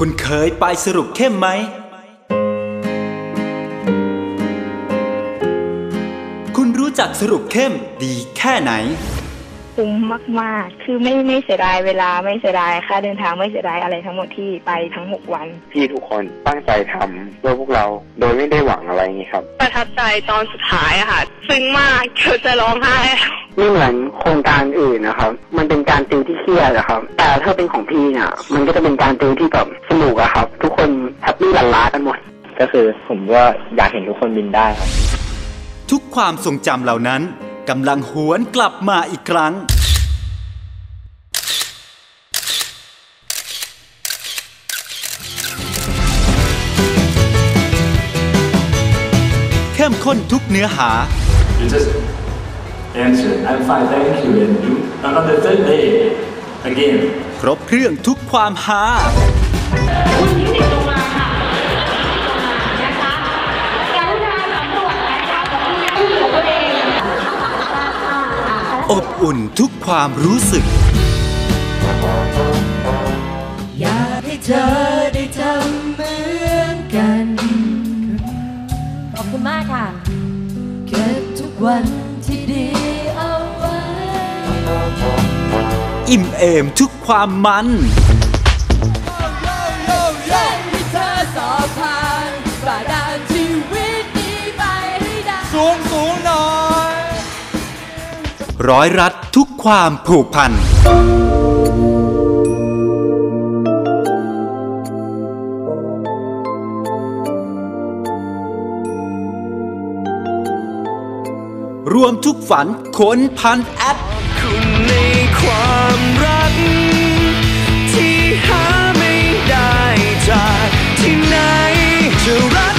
คุณเคยไปสรุปเข้มไหม คุณรู้จักสรุปเข้มดีแค่ไหน คุ้มมาก ๆ คือไม่ไม่เสียดายเวลาไม่เสียดายค่าเดินทางไม่เสียดายอะไรทั้งหมดที่ไปทั้งหกวัน พี่ทุกคนตั้งใจทำเพื่อพวกเราโดยไม่ได้หวังอะไรอย่างนี้ครับ ประทับใจตอนสุดท้ายอะค่ะ ซึ้งมากเกือบจะร้องไห้ ไม่เหมือนโครงการอื่นนะครับ มันเป็นการติวที่เค รียดอะครับ แต่ถ้าเป็นของพี่เนี่ยมันก็จะเป็นการติวที่แบบสนุกอะครับ ทุกคนแฮปปี้ลันลากันหมด ก็คือผมก็อยากเห็นทุกคนบินได้ครับ ทุกความทรงจำเหล่านั้นกำลังหวนกลับมาอีกครั้ง เข้มข้นทุกเนื้อหา You just answer, I'm fine, thank you, and you, and on the third day, again, ครบเครื่องทุกความหาอบอุ่นทุกความรู้สึก อยากให้เธอได้ทำเหมือนกัน ขอบคุณมากค่ะ เก็บทุกวันที่ดี อิ่มเอมทุกความมันอยากให้เธอสอบผ่านฝ่าด่านชีวิตนี้ไปให้ได้สูงสูงหน่อย ร้อยรัดทุกความผูกพันรวมทุกฝันขนพันแอด to run.